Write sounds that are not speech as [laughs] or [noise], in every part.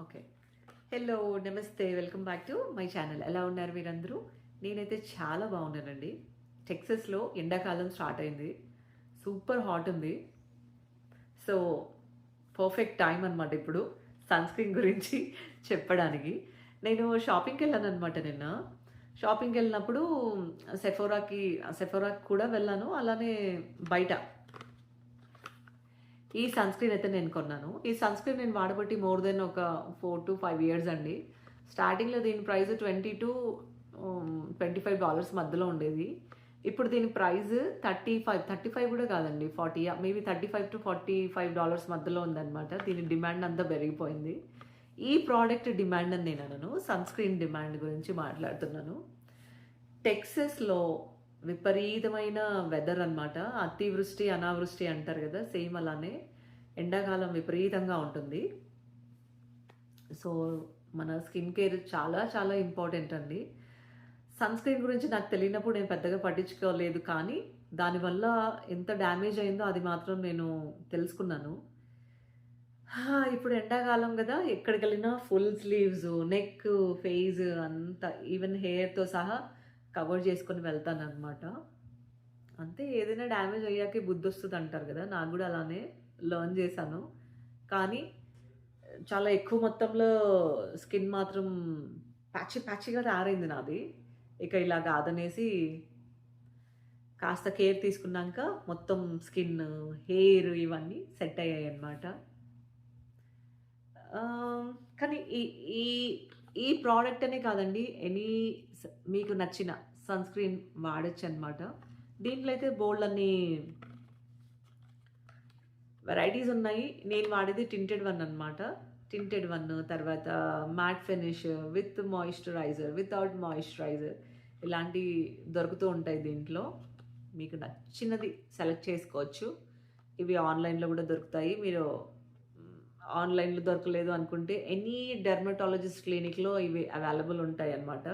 Okay hello నమస్తే welcome back to my channel ఎలా ఉన్నారు మీరందరూ? నేనైతే చాలా బాగున్నానండి. టెక్సస్లో ఎండాకాలం స్టార్ట్ అయింది. సూపర్ హాట్ ఉంది. సో పర్ఫెక్ట్ టైం అనమాట ఇప్పుడు సన్ స్క్రీన్ గురించి చెప్పడానికి. నేను షాపింగ్కి వెళ్ళాను అనమాట నిన్న. షాపింగ్కి వెళ్ళినప్పుడు సెఫోరాకి సెఫోరాకి కూడా వెళ్ళాను. అలానే బయట. ఈ సన్ స్క్రీన్ అయితే నేను కొన్నాను. ఈ సన్ స్క్రీన్ నేను వాడబట్టి మోర్ దెన్ ఒక ఫోర్ టు ఫైవ్ ఇయర్స్ అండి. స్టార్టింగ్లో దీని price twenty to twenty five dollars మధ్యలో ఉండేది. ఇప్పుడు దీని price thirty five thirty five కూడా కాదండి forty maybe thirty five to forty five dollars మధ్యలో ఉందన్నమాట. దీని డిమాండ్ అంతా పెరిగిపోయింది. ఈ ప్రోడక్ట్ డిమాండ్ అని నేను అనను సన్ స్క్రీన్ డిమాండ్ గురించి మాట్లాడుతున్నాను. టెక్సస్లో విపరీతమైన వెదర్ అనమాట అతివృష్టి అనావృష్టి అంటారు కదా సేమ్ అలానే. ఎండాకాలం విపరీతంగా ఉంటుంది. సో మన స్కిన్ కేర్ చాలా చాలా ఇంపార్టెంట్ అండి. సన్ స్క్రీన్ గురించి నాకు తెలియనప్పుడు నేను పెద్దగా పట్టించుకోలేదు. కానీ దానివల్ల ఎంత డ్యామేజ్ అయిందో అది మాత్రం నేను తెలుసుకున్నాను. ఇప్పుడు ఎండాకాలం కదా ఎక్కడికి వెళ్ళినా ఫుల్ స్లీవ్స్ నెక్ ఫేస్ అంతా ఈవెన్ హెయిర్తో సహా కవర్ చేసుకొని వెళ్తాను అనమాట అంతే ఏదైనా డ్యామేజ్ అయ్యాకే బుద్ధి వస్తుంది అంటారు కదా నాకు కూడా అలానే. లర్న్ చేశాను. కానీ చాలా ఎక్కువ మొత్తంలో స్కిన్ మాత్రం ప్యాచి ప్యాచిగా తయారైంది నాది. ఇక ఇలా కాదనేసి కాస్త కేర్ తీసుకున్నాక మొత్తం స్కిన్ హెయిర్ ఇవన్నీ సెట్ అయ్యాయి అన్నమాట. కానీ ఈ ఈ ఈ ప్రోడక్ట్ అనే కాదండి ఎనీ మీకు నచ్చిన సన్ స్క్రీన్ వాడచ్చు అనమాట దీంట్లో అయితే బోల్డ్ అన్ని వెరైటీస్ ఉన్నాయి. నేను వాడేది టింటెడ్ వన్ అనమాట టింటెడ్ వన్ తర్వాత matte finish with moisturiser without moisturiser ఇలాంటి దొరుకుతూ ఉంటాయి దీంట్లో. మీకు నచ్చినది సెలెక్ట్ చేసుకోవచ్చు. ఇవి ఆన్లైన్లో కూడా దొరుకుతాయి. మీరు ఆన్లైన్లో దొరకలేదు అనుకుంటే ఎనీ డెర్మటాలజిస్ట్ క్లినిక్లో ఇవి అవైలబుల్ ఉంటాయి అన్నమాట.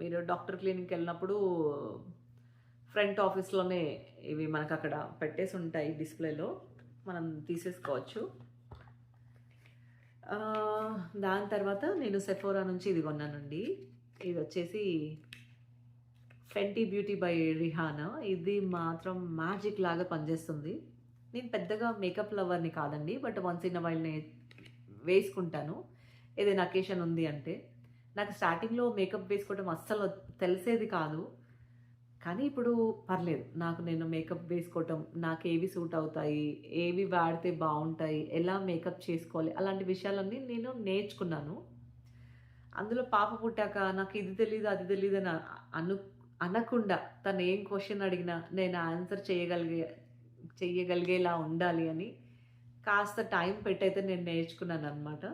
మీరు డాక్టర్ క్లినిక్కి వెళ్ళినప్పుడు ఫ్రంట్ ఆఫీస్లోనే ఇవి మనకు అక్కడ పెట్టేసి ఉంటాయి డిస్ప్లేలో మనం తీసేసుకోవచ్చు. దాని తర్వాత నేను సెఫోరా నుంచి ఇది కొన్నానండి. ఇది వచ్చేసి ఫెంటీ బ్యూటీ బై రిహానా ఇది మాత్రం మ్యాజిక్ లాగా పనిచేస్తుంది. నేను పెద్దగా మేకప్ లవర్ని కాదండి బట్ వన్స్ ఇన్ వైల్ నేను వేసుకుంటాను. ఏదైనా అకేషన్ ఉంది అంటే. నాకు స్టార్టింగ్లో మేకప్ వేసుకోవడం అస్సలు తెలిసేది కాదు. కానీ ఇప్పుడు పర్లేదు. నాకు నేను మేకప్ వేసుకోవటం నాకు ఏవి సూట్ అవుతాయి ఏవి వాడితే బాగుంటాయి ఎలా మేకప్ చేసుకోవాలి అలాంటి విషయాలన్నీ నేను నేర్చుకున్నాను. అందులో పాప పుట్టాక నాకు ఇది తెలియదు అది తెలియదు అని అను అనకుండా తను ఏం క్వశ్చన్ అడిగినా నేను ఆన్సర్ చేయగలిగే చెయ్యగలిగేలా ఉండాలి అని కాస్త టైం పెట్టయితే నేను నేర్చుకున్నాను అనమాట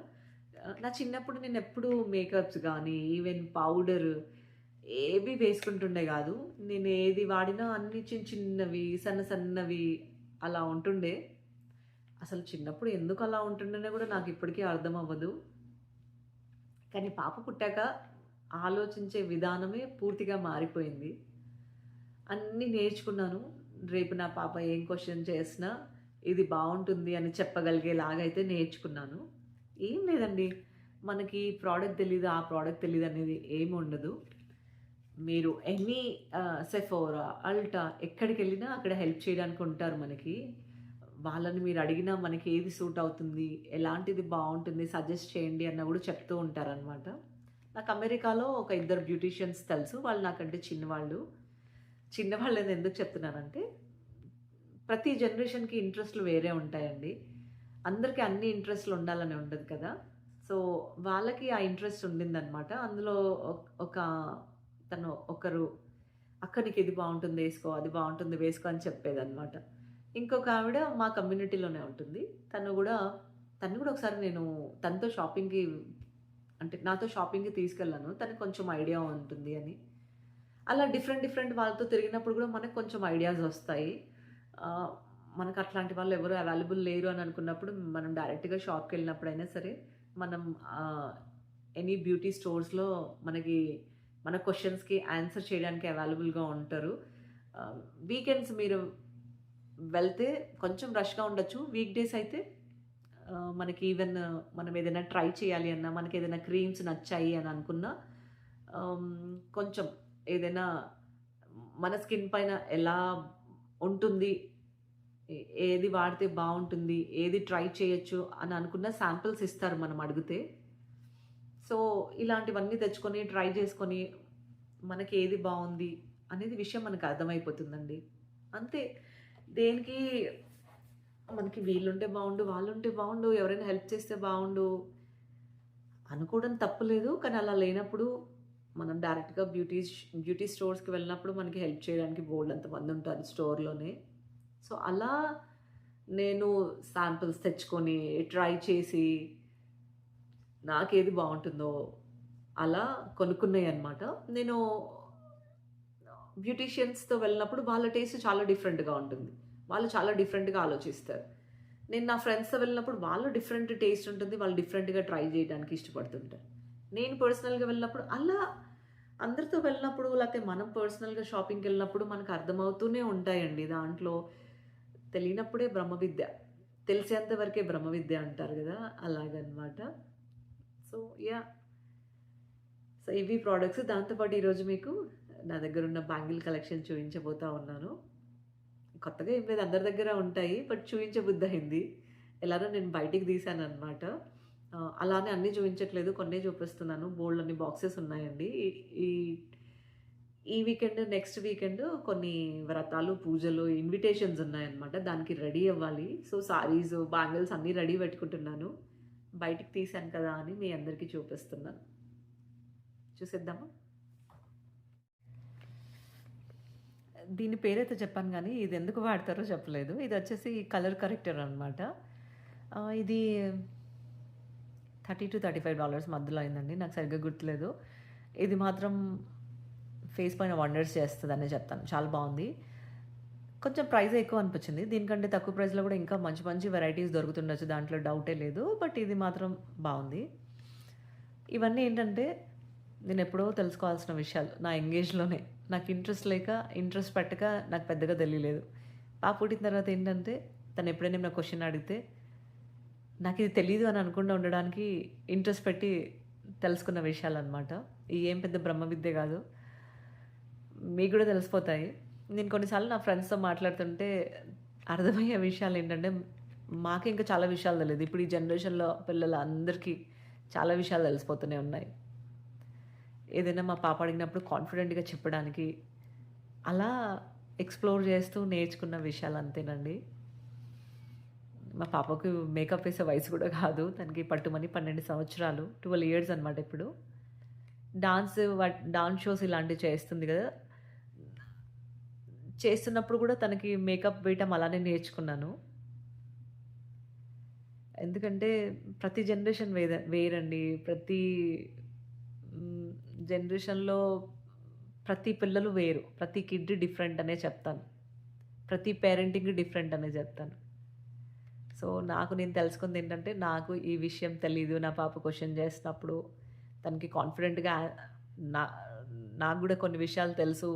నా చిన్నప్పుడు నేను ఎప్పుడు మేకప్స్ కానీ ఈవెన్ పౌడర్ ఏవి వేసుకుంటుండే కాదు. నేను ఏది వాడినా అన్ని చిన్న చిన్నవి సన్న సన్నవి అలా ఉంటుండే. అసలు చిన్నప్పుడు ఎందుకు అలా ఉంటుండేనే కూడా నాకు ఇప్పటికీ అర్థం అవ్వదు. కానీ పాప పుట్టాక ఆలోచించే విధానమే పూర్తిగా మారిపోయింది. అన్నీ నేర్చుకున్నాను. రేపు నా పాప ఏం క్వశ్చన్ చేసినా ఇది బాగుంటుంది అని చెప్పగలిగేలాగా అయితే నేర్చుకున్నాను. ఏం లేదండి. మనకి ప్రోడక్ట్ తెలీదు? ఆ ప్రోడక్ట్ తెలియదు అనేది ఏమి ఉండదు. మీరు ఎనీ సెఫోరా అల్టా ఎక్కడికి వెళ్ళినా అక్కడ హెల్ప్ చేయడానికి ఉంటారు మనకి. వాళ్ళని మీరు అడిగినా మనకి ఏది సూట్ అవుతుంది ఎలాంటిది బాగుంటుంది సజెస్ట్ చేయండి అన్న కూడా చెప్తూ ఉంటారనమాట నాకు అమెరికాలో ఒక ఇద్దరు బ్యూటీషియన్స్ తెలుసు వాళ్ళు నాకంటే చిన్నవాళ్ళు. చిన్నవాళ్ళు అని ఎందుకు చెప్తున్నానంటే ప్రతి జనరేషన్కి ఇంట్రెస్ట్లు వేరే ఉంటాయండి. అందరికీ అన్ని ఇంట్రెస్ట్లు ఉండాలని ఉండదు కదా. సో వాళ్ళకి ఆ ఇంట్రెస్ట్ ఉండిందనమాట అందులో ఒక తను ఒకరు అక్క నీకు ఇది బాగుంటుంది వేసుకో అది బాగుంటుంది వేసుకో అని చెప్పేదన్నమాట. ఇంకొక ఆవిడ మా కమ్యూనిటీలోనే ఉంటుంది. తను కూడా తను కూడా ఒకసారి నేను తనతో షాపింగ్కి అంటే నాతో షాపింగ్కి తీసుకెళ్ళాను. తనకు కొంచెం ఐడియా ఉంటుంది అని. అలా డిఫరెంట్ డిఫరెంట్ వాళ్ళతో తిరిగినప్పుడు కూడా మనకు కొంచెం ఐడియాస్ వస్తాయి. మనకు అట్లాంటి వాళ్ళు ఎవరు అవైలబుల్ లేరు అని అనుకున్నప్పుడు మనం డైరెక్ట్గా షాప్కి వెళ్ళినప్పుడైనా సరే మనం ఎనీ బ్యూటీ స్టోర్స్లో మనకి మన క్వశ్చన్స్కి ఆన్సర్ చేయడానికి అవైలబుల్గా ఉంటారు వీకెండ్స్ మీరు వెళ్తే కొంచెం రష్గా ఉండొచ్చు వీక్ డేస్ అయితే మనకి ఈవెన్ మనం ఏదైనా ట్రై చేయాలి అన్నా, ఏదైనా క్రీమ్స్ నచ్చాయి అని అనుకున్నా కొంచెం ఏదైనా మన స్కిన్ పైన ఎలా ఉంటుంది, ఏది వాడితే బాగుంటుంది ఏది ట్రై చేయొచ్చు అని అనుకున్న శాంపిల్స్ ఇస్తారు మనం అడిగితే. సో, ఇలాంటివన్నీ తెచ్చుకొని, ట్రై చేసుకొని, మనకి ఏది బాగుంది అనేది విషయం మనకు అర్థమైపోతుందండి. అంతే. దేనికి మనకి వీళ్ళుంటే బాగుండు వాళ్ళుంటే బాగుండు ఎవరైనా హెల్ప్ చేస్తే బాగుండు అనుకోవడం తప్పులేదు కానీ అలా లేనప్పుడు మనం డైరెక్ట్‌గా బ్యూటీ బ్యూటీ స్టోర్స్‌కి వెళ్ళినప్పుడు మనకి హెల్ప్ చేయడానికి బోల్డ్ అంతమంది ఉంటారు స్టోర్‌లోనే. సో, అలా నేను శాంపిల్స్ తెచ్చుకొని, ట్రై చేసి నాకేది బాగుంటుందో అలా కొనుక్కున్నయన్నమాట. నేను బ్యూటీషియన్స్‌తో వెళ్ళినప్పుడు వాళ్ళ టేస్ట్ చాలా డిఫరెంట్‌గా ఉంటుంది. వాళ్ళు చాలా డిఫరెంట్‌గా ఆలోచిస్తారు. నేను నా ఫ్రెండ్స్‌తో వెళ్ళినప్పుడు వాళ్ళు డిఫరెంట్ టేస్ట్ ఉంటుంది. వాళ్ళు డిఫరెంట్‌గా ట్రై చేయడానికి ఇష్టపడుతుంటారు. నేను పర్సనల్‌గా వెళ్ళినప్పుడు అలా అందరితో వెళ్ళినప్పుడు లేకపోతే మనం పర్సనల్‌గా షాపింగ్కి వెళ్ళినప్పుడు మనకు అర్థమవుతూనే ఉంటాయండి. దాంట్లో తెలియనప్పుడే బ్రహ్మ విద్య. తెలిసేంత వరకే బ్రహ్మ విద్య అంటారు కదా అలాగనమాట. సో, యా సో, ఇవి ప్రొడక్ట్స్. దాంతోపాటు ఈరోజు మీకు నా దగ్గర ఉన్న బ్యాంగిల్ కలెక్షన్ చూపించబోతా ఉన్నాను. కొత్తగా ఏం లేదు అందరి దగ్గర ఉంటాయి. బట్ చూయించబుద్దయింది. ఎలానో నేను బయటికి తీశాను అనమాట అలానే అన్నీ చూపించట్లేదు కొన్నే చూపిస్తున్నాను. బోల్డ్ అన్ని బాక్సెస్ ఉన్నాయండి. ఈ ఈ ఈ వీకెండ్, నెక్స్ట్ వీకెండ్ కొన్ని వ్రతాలు, పూజలు, ఇన్విటేషన్స్ ఉన్నాయన్నమాట. దానికి రెడీ అవ్వాలి. సో, సారీస్, బ్యాంగిల్స్ అన్నీ రెడీ పెట్టుకుంటున్నాను. బయటికి తీశాను కదా! అని మీ అందరికీ చూపిస్తున్నాను. చూసేద్దామా? దీని పేరైతే చెప్పాను కానీ ఇది ఎందుకు వాడతారో చెప్పలేదు. ఇది వచ్చేసి కలర్ కరెక్టర్ అనమాట. ఇది thirty to thirty five dollars మధ్యలో అయిందండి. నాకు సరిగ్గా గుర్తులేదు. ఇది మాత్రం ఫేస్ పైన వండర్స్ చేస్తుందనే చెప్తాను. చాలా బాగుంది కొంచెం ప్రైస్ ఎక్కువ అనిపించింది. దీనికంటే తక్కువ ప్రైస్‌లో కూడా ఇంకా మంచి మంచి వెరైటీస్ దొరుకుతుండొచ్చు. దాంట్లో డౌటే లేదు. బట్ ఇది మాత్రం బాగుంది ఇవన్నీ ఏంటంటే నేను ఎప్పుడో తెలుసుకోవాల్సిన విషయాలు. నా ఎంగేజ్లోనే నాకు ఇంట్రెస్ట్ లేక, ఇంట్రెస్ట్ పెట్టక నాకు పెద్దగా తెలియలేదు. పాప పుట్టిన తర్వాత ఏంటంటే తను ఎప్పుడైనా నా క్వశ్చన్ అడిగితే ఇది తెలియదు అని అనుకుండా ఉండడానికి ఇంట్రెస్ట్ పెట్టి తెలుసుకున్న విషయాలు అనమాట ఏం పెద్ద బ్రహ్మ విద్య కాదు మీకు కూడా తెలిసిపోతాయి. నేను కొన్నిసార్లు నా ఫ్రెండ్స్‌తో మాట్లాడుతుంటే అర్థమయ్యే విషయాలు ఏంటంటే మాకు ఇంకా చాలా విషయాలు తెలియదు ఇప్పుడు ఈ జనరేషన్‌లో పిల్లలు అందరికీ చాలా విషయాలు తెలిసిపోతూనే ఉన్నాయి. ఏదైనా మా పాప అడిగినప్పుడు కాన్ఫిడెంట్‌గా చెప్పడానికి అలా ఎక్స్‌ప్లోర్ చేస్తూ నేర్చుకున్న విషయాలు అంతేనండి. మా పాపకు మేకప్ వేసే వయసు కూడా కాదు. తనకి పట్టుమని 12 సంవత్సరాలు. 12 ఇయర్స్ అనమాట ఇప్పుడు. డాన్స్ డాన్స్ షోస్ ఇలాంటివి చేస్తుంది కదా చేస్తున్నప్పుడు కూడా తనకి మేకప్ వేయటం అలానే నేర్చుకున్నాను. ఎందుకంటే ప్రతి జనరేషన్ వేద వేరండి. ప్రతి జనరేషన్‌లో ప్రతి పిల్లలు వేరు. ప్రతి కిడ్ డిఫరెంట్ అనే చెప్తాను. ప్రతి పేరెంటింగ్ డిఫరెంట్ అనే చెప్తాను. సో, నాకు నేను తెలుసుకుంది ఏంటంటే నాకు ఈ విషయం తెలీదు. నా పాప క్వశ్చన్ చేసినప్పుడు తనకి కాన్ఫిడెంట్‌గా నా నాకు కూడా కొన్ని విషయాలు తెలుసు.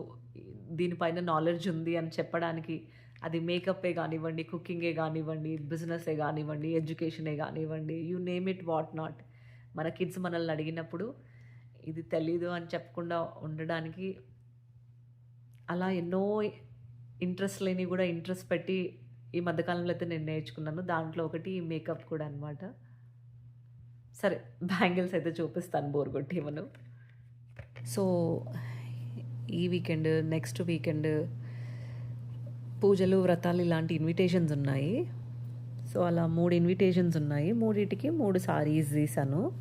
దీనిపైన నాలెడ్జ్ ఉంది అని చెప్పడానికి అది మేకప్పే కానివ్వండి కుకింగే కానివ్వండి బిజినెసే కానివ్వండి ఎడ్యుకేషనే కానివ్వండి you name it what not. మన కిడ్స్ మనల్ని అడిగినప్పుడు ఇది తెలీదు అని చెప్పకుండా ఉండడానికి అలా ఎన్నో ఇంట్రెస్ట్ లేనివి కూడా ఇంట్రెస్ట్ పెట్టి ఈ మధ్యకాలంలో అయితే నేను నేర్చుకున్నాను. దాంట్లో ఒకటి మేకప్ కూడా అనమాట. సరే బ్యాంగిల్స్ అయితే చూపిస్తాను బోర్ కొట్టి మనం సో, ఈ వీకెండ్, నెక్స్ట్ వీకెండ్ పూజలు, వ్రతాలు ఇలాంటి ఇన్విటేషన్స్ ఉన్నాయి. సో, అలా మూడు ఇన్విటేషన్స్ ఉన్నాయి. మూడింటికి మూడు సారీస్ తీసాను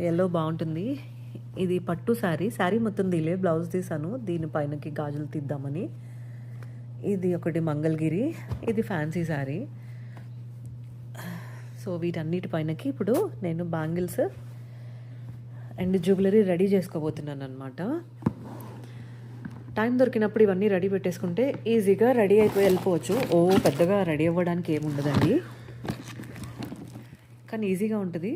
ఎల్లో బాగుంటుంది ఇది పట్టు శారీ. శారీ మొత్తం దీలే బ్లౌజ్ తీసాను దీని పైనకి గాజులు తీద్దామని. ఇది ఒకటి మంగళగిరి. ఇది ఫ్యాన్సీ శారీ. సో, వీటన్నిటి పైనకి ఇప్పుడు నేను బ్యాంగిల్స్ అండ్ జ్యువెలరీ రెడీ చేసుకోబోతున్నాను అనమాట టైం దొరికినప్పుడు ఇవన్నీ రెడీ పెట్టేసుకుంటే ఈజీగా రెడీ అయిపోయి వెళ్ళిపోవచ్చు. ఓ పెద్దగా రెడీ అవ్వడానికి ఏముండదండి. కానీ ఈజీగా ఉంటుంది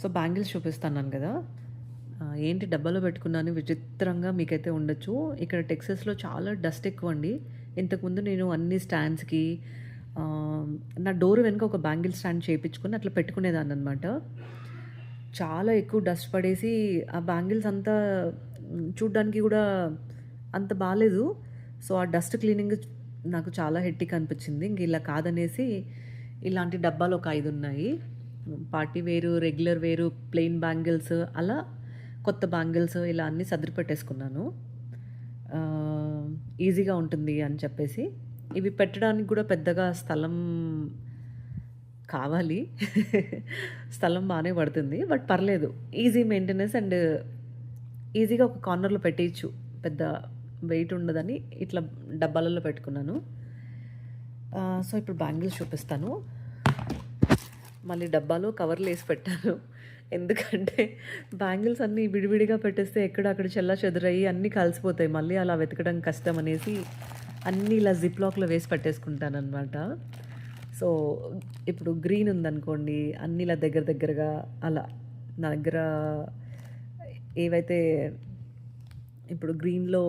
సో, బ్యాంగిల్స్ చూపిస్తున్నాను కదా ఏంటి డబ్బాలో పెట్టుకున్నాను విచిత్రంగా మీకైతే ఉండొచ్చు. ఇక్కడ టెక్సస్లో చాలా డస్ట్ ఎక్కువ అండి ఇంతకుముందు నేను అన్ని స్టాండ్స్‌కి నా డోర్ వెనుక ఒక బ్యాంగిల్ స్టాండ్ చేయించుకుని అట్లా పెట్టుకునేదాన్ననమాట. చాలా ఎక్కువ డస్ట్ పడేసి ఆ బ్యాంగిల్స్ అంతా చూడ్డానికి కూడా అంత బాగాలేదు సో, ఆ డస్ట్ క్లీనింగ్ నాకు చాలా హెట్టిక్ అనిపించింది ఇంక ఇలా కాదనేసి ఇలాంటి డబ్బాలు ఒక ఐదు ఉన్నాయి. పార్టీ వేరు, రెగ్యులర్ వేరు, ప్లెయిన్ బ్యాంగిల్స్ అలా కొత్త బ్యాంగిల్స్ ఇలా అన్నీ సదురు పెట్టేసుకున్నాను. ఈజీగా ఉంటుంది అని చెప్పేసి. ఇవి పెట్టడానికి కూడా పెద్దగా స్థలం కావాలి. [laughs] స్థలం బాగానే పడుతుంది. బట్ పర్లేదు. ఈజీ మెయింటెనెన్స్ అండ్ ఈజీగా ఒక కార్నర్‌లో పెట్టేయచ్చు పెద్ద వెయిట్ ఉండదని ఇట్లా డబ్బాలలో పెట్టుకున్నాను. సో, ఇప్పుడు బ్యాంగిల్స్ చూపిస్తాను. మళ్ళీ డబ్బాలో కవర్లేసి పెట్టాను. ఎందుకంటే బ్యాంగిల్స్ అన్నీ విడివిడిగా పెట్టేస్తే ఎక్కడ అక్కడ చెల్లాచెదురయ్యి అన్నీ కలిసిపోతాయి. మళ్ళీ అలా వెతకడం కష్టం అనేసి అన్నీ ఇలా జిప్ లాక్‌లో వేసి పెట్టేసుకుంటాననమాట. సో, ఇప్పుడు గ్రీన్ ఉందనుకోండి అన్నీ ఇలా దగ్గర దగ్గరగా అలా నా దగ్గర ఏవైతే ఇప్పుడు గ్రీన్‌లో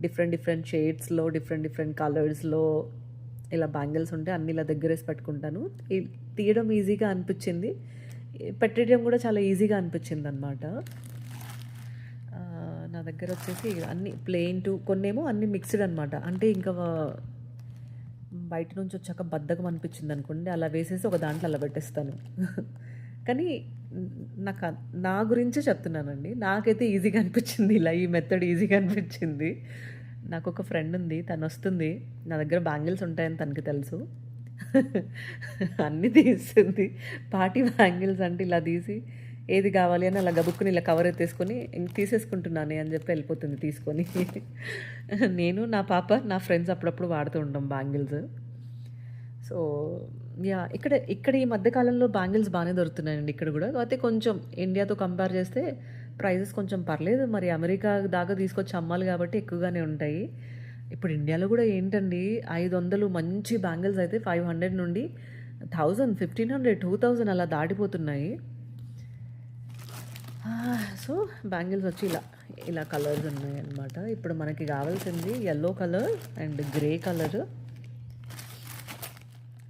డిఫరెంట్ డిఫరెంట్ షేడ్స్‌లో డిఫరెంట్ డిఫరెంట్ కలర్స్‌లో ఇలా బ్యాంగిల్స్ ఉంటే అన్ని ఇలా దగ్గరేసి పెట్టుకుంటాను. తీయడం ఈజీగా అనిపించింది పెట్టేయడం కూడా చాలా ఈజీగా అనిపించింది అనమాట నా దగ్గర వచ్చేసి అన్ని ప్లెయిన్ టు కొన్నేమో అన్ని మిక్స్‌డ్ అనమాట. అంటే ఇంకా బయట నుంచి వచ్చాక బద్ధకం అనుకోండి అలా వేసేసి ఒక దాంట్లో అలా పెట్టేస్తాను. కానీ నాకు నా గురించే చెప్తున్నానండి. నాకైతే ఈజీగా అనిపించింది ఇలా ఈ మెథడ్ ఈజీగా అనిపించింది నాకు ఒక ఫ్రెండ్ ఉంది. తనొస్తుంది. నా దగ్గర బ్యాంగిల్స్ ఉంటాయని తనకి తెలుసు. అన్నీ తీస్తుంది. పార్టీ బ్యాంగిల్స్ అంటే ఇలా తీసి ఏది కావాలి అని అలా గబుక్కుని ఇలా కవర్ ఎత్తేసుకొని ఇంక అని చెప్పి వెళ్ళిపోతుంది తీసుకొని. నేను, నా పాప, నా ఫ్రెండ్స్ అప్పుడప్పుడు వాడుతూ ఉంటాం బ్యాంగిల్స్. సో, యా ఇక్కడ ఇక్కడ ఈ మధ్యకాలంలో బ్యాంగిల్స్ బాగానే దొరుకుతున్నాయండి ఇక్కడ కూడా కాకపోతే కొంచెం ఇండియాతో కంపేర్ చేస్తే ప్రైజెస్ కొంచెం పర్లేదు. మరి అమెరికా దాకా తీసుకొచ్చి అమ్మాలి కాబట్టి ఎక్కువగానే ఉంటాయి. ఇప్పుడు ఇండియాలో కూడా ఏంటండి 500 మంచి బ్యాంగిల్స్ అయితే 500 నుండి 1000, 1500, 2000 అలా దాటిపోతున్నాయి. సో, బ్యాంగిల్స్ వచ్చి ఇలా ఇలా కలర్స్ ఉన్నాయన్నమాట. ఇప్పుడు మనకి కావాల్సింది yellow colour and grey colour.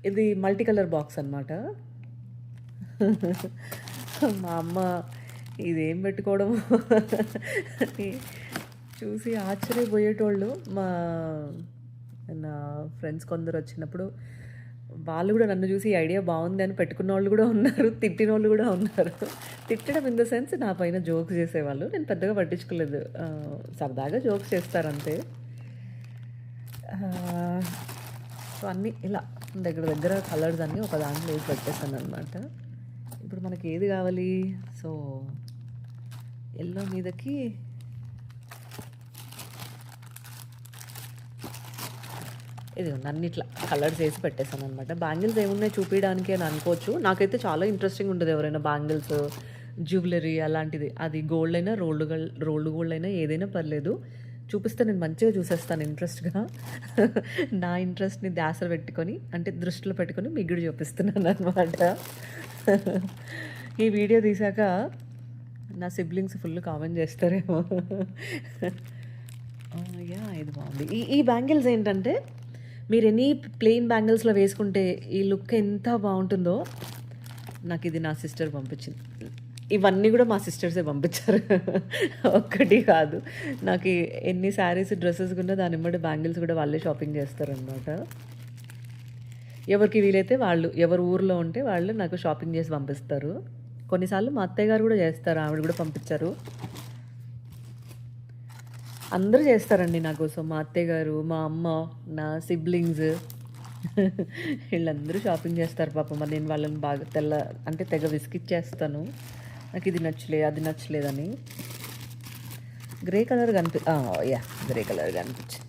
ఇది మల్టీ కలర్ బాక్స్ అనమాట. మా అమ్మ ఇదేం పెట్టుకోవడం అని చూసి ఆశ్చర్యపోయేటోళ్ళు. మా నా ఫ్రెండ్స్ కొందరు వచ్చినప్పుడు వాళ్ళు కూడా నన్ను చూసి ఐడియా బాగుంది అని పెట్టుకున్న వాళ్ళు కూడా ఉన్నారు. తిట్టిన వాళ్ళు కూడా ఉన్నారు. తిట్టడం ఇన్ ద సెన్స్ నా పైన జోక్స్ చేసేవాళ్ళు. నేను పెద్దగా పట్టించుకోలేదు. సరదాగా జోక్స్ చేస్తారంతే. సో, అన్నీ ఇలా దగ్గర దగ్గర కలర్స్ అన్నీ ఒక దాంట్లో వేసి పెట్టేసాననమాట. ఇప్పుడు మనకి ఏది కావాలి? సో, ఎల్లో మీదకి ఇది అన్ని ఇట్లా కలర్స్ వేసి పెట్టేసాననమాట. బ్యాంగిల్స్ ఏమున్నాయి చూపించడానికి అని అనుకోవచ్చు. నాకైతే చాలా ఇంట్రెస్టింగ్ ఉంటుంది ఎవరైనా బ్యాంగిల్స్, జ్యువెలరీ అలాంటిది. అది గోల్డ్ అయినా, రోల్డ్ గల్ రోల్డ్ గోల్డ్ అయినా ఏదైనా పర్లేదు. చూపిస్తే నేను మంచిగా చూసేస్తాను ఇంట్రెస్ట్‌గా. నా ఇంట్రెస్ట్‌ని ధ్యాస పెట్టుకొని అంటే దృష్టిలో పెట్టుకొని మీకు చూపిస్తున్నాను అనమాట ఈ వీడియో తీసాక నా సిబ్లింగ్స్ ఫుల్ కామెంట్ చేస్తారేమో. యా ఇది బాగుంది ఈ ఈ బ్యాంగిల్స్ ఏంటంటే మీరు ఎనీ ప్లెయిన్ బ్యాంగిల్స్‌లో వేసుకుంటే ఈ లుక్ ఎంత బాగుంటుందో నాకు ఇది నా సిస్టర్ పంపించింది. ఇవన్నీ కూడా మా సిస్టర్సే పంపించారు. ఒక్కటి కాదు. నాకు ఎన్ని శారీస్, డ్రెస్సెస్ కూడా దాని ఎమ్మటే బ్యాంగిల్స్ కూడా వాళ్ళే షాపింగ్ చేస్తారనమాట. ఎవరికి వీలైతే వాళ్ళు, ఎవరు ఊర్లో ఉంటే వాళ్ళు నాకు షాపింగ్ చేసి పంపిస్తారు. కొన్నిసార్లు మా అత్తయ్య గారు కూడా చేస్తారు. ఆవిడ కూడా పంపించారు. అందరూ చేస్తారండి నా కోసం. మా అత్తయ్య గారు, మా అమ్మ, నా సిబ్లింగ్స్ వీళ్ళందరూ షాపింగ్ చేస్తారు పాపం. మరి నేను వాళ్ళని బాగా తెల్ల అంటే తెగ విసిగిచ్చేస్తాను. నాకు ఇది నచ్చలే, అది నచ్చలేదని. గ్రే కలర్ కనిపి యా గ్రే కలర్ కనిపించింది.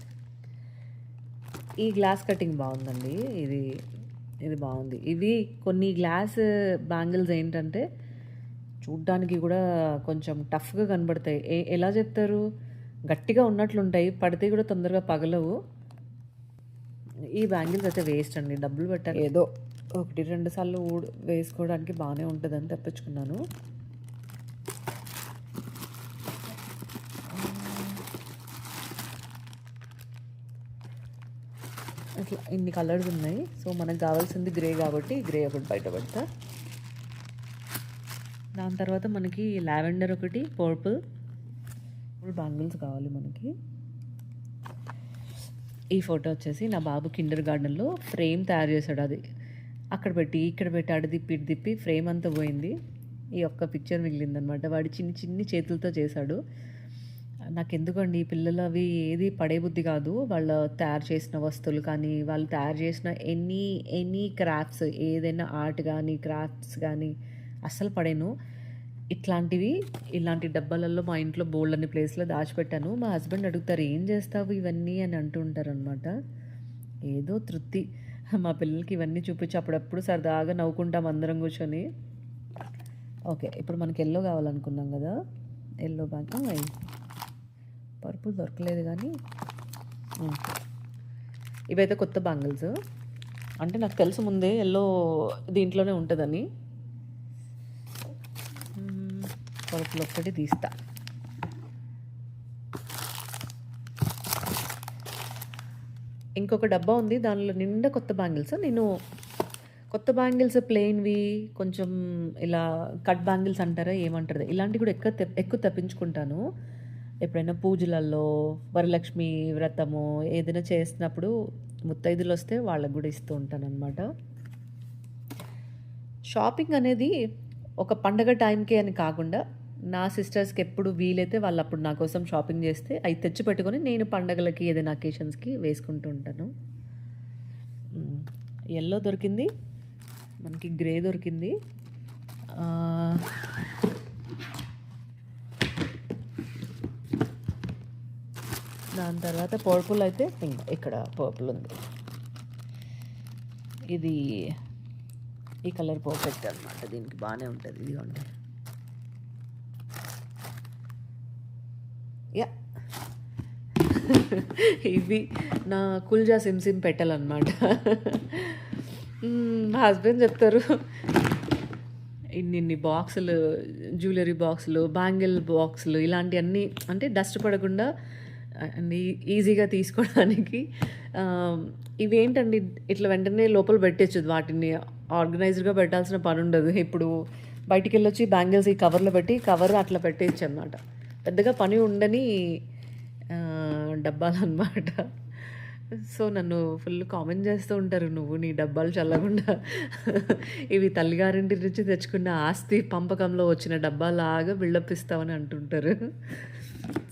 ఈ గ్లాస్ కటింగ్ బాగుందండి ఇది ఇది బాగుంది ఇవి కొన్ని గ్లాస్ బ్యాంగిల్స్ ఏంటంటే చూడ్డానికి కూడా కొంచెం టఫ్‌గా కనబడతాయి. ఏ ఎలా చెప్తారు? గట్టిగా ఉన్నట్లుంటాయి. పడితే కూడా తొందరగా పగలవు. ఈ బ్యాంగిల్స్ అయితే వేస్ట్ అండి. డబ్బులు పెట్టాలి. ఏదో 1, 2 సార్లు వేసుకోవడానికి బాగానే ఉంటుందని తెప్పించుకున్నాను. అట్లా ఇన్ని కలర్స్ ఉన్నాయి. సో మనకు కావాల్సింది గ్రే కాబట్టి గ్రే ఒకటి బయట పెడతా. దాని తర్వాత మనకి లావెండర్ ఒకటి పర్పుల్. బ్యాంగిల్స్ కావాలి మనకి. ఈ ఫోటో వచ్చేసి నా బాబు కిండర్ గార్డెన్లో ఫ్రేమ్ తయారు చేశాడు అది. అక్కడ పెట్టి ఇక్కడ పెట్టి అటు తిప్పి ఇటు తిప్పి ఫ్రేమ్ అంతా పోయింది. ఈ ఒక్క పిక్చర్ మిగిలిందనమాట వాడి చిన్ని చిన్ని చేతులతో చేశాడు. నాకు ఎందుకండి ఈ పిల్లలు అవి ఏది పడే బుద్ధి కాదు. వాళ్ళ తయారు చేసిన వస్తువులు కానీ వాళ్ళు తయారు చేసిన ఎనీ ఎనీ క్రాఫ్ట్స్ ఏదైనా ఆర్ట్ కానీ క్రాఫ్ట్స్ కానీ అస్సలు పడేను. ఇట్లాంటివి ఇలాంటి డబ్బాలలో మా ఇంట్లో బోల్డ్ అనే ప్లేస్లో దాచిపెట్టాను. మా హస్బెండ్ అడుగుతారు ఏం చేస్తావు ఇవన్నీ? అని అంటుంటారు అనమాట ఏదో తృప్తి. మా పిల్లలకి ఇవన్నీ చూపించి అప్పుడప్పుడు సరదాగా నవ్వుకుంటాం అందరం కూర్చొని. ఓకే ఇప్పుడు మనకి ఎల్లో కావాలనుకున్నాం కదా. ఎల్లో బ్యాంక్ పర్పుల్ దొరకలేదు కానీ ఇవైతే కొత్త బ్యాంగిల్స్ అంటే నాకు తెలుసు ముందే ఎల్లో దీంట్లోనే ఉంటుందని. పర్పుల్ ఒక్కటి తీస్తా. ఇంకొక డబ్బా ఉంది దానిలో నిండా కొత్త బ్యాంగిల్స్ నేను కొత్త బ్యాంగిల్స్ ప్లెయిన్వి కొంచెం ఇలా కట్ బ్యాంగిల్స్ అంటారా ఏమంటారు? ఇలాంటివి కూడా ఎక్కువ ఎక్కువ తప్పించుకుంటాను. ఎప్పుడైనా పూజలలో వరలక్ష్మి వ్రతము ఏదైనా చేసినప్పుడు ముత్తైదులు వస్తే వాళ్ళకు కూడా ఇస్తూ ఉంటాను అనమాట షాపింగ్ అనేది ఒక పండగ టైంకే అని కాకుండా నా సిస్టర్స్కి ఎప్పుడు వీలైతే వాళ్ళు అప్పుడు నా కోసం షాపింగ్ చేస్తే అవి తెచ్చి పెట్టుకొని నేను పండగలకి ఏదైనా అకేషన్స్కి వేసుకుంటూ ఉంటాను. ఎల్లో దొరికింది మనకి గ్రే దొరికింది. దాని తర్వాత పర్పుల్ అయితే ఇక్కడ పర్పుల్ ఉంది. ఇది ఈ కలర్ పర్ఫెక్ట్ అనమాట దీనికి బాగానే ఉంటుంది ఇది ఇదిగోండి. యా. ఇవి నా కుల్జా సిమ్ సిమ్ పెట్టాలన్నమాట. మా హస్బెండ్ చెప్తారు. ఇన్ని ఇన్ని బాక్సులు జ్యువెలరీ బాక్సులు బ్యాంగిల్ బాక్సులు ఇలాంటివన్నీ అంటే డస్ట్ పడకుండా అన్ని ఈజీగా తీసుకోవడానికి. ఇవేంటండి? ఇట్లా వెంటనే లోపల పెట్టచ్చు. వాటిని ఆర్గనైజ్డ్గా పెట్టాల్సిన పని ఉండదు ఇప్పుడు బయటికి వెళ్ళొచ్చి బ్యాంగిల్స్ ఈ కవర్లో పెట్టి కవర్ అట్లా పెట్టేయచ్చు అనమాట పెద్దగా పని ఉండని డబ్బాలు అనమాట సో నన్ను ఫుల్ కామెంట్ చేస్తూ ఉంటారు. నువ్వు నీ డబ్బాలు చల్లకుండా ఇవి తల్లిగారింటి నుంచి తెచ్చుకున్న ఆస్తి పంపకంలో వచ్చిన డబ్బాలాగా బిల్డప్ ఇస్తావని అంటుంటారు.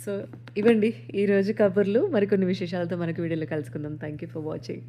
సో ఇవండి ఈరోజు కబుర్లు. మరికొన్ని విశేషాలతో మనకు వీడియోలో కలుసుకుందాం. Thank you for watching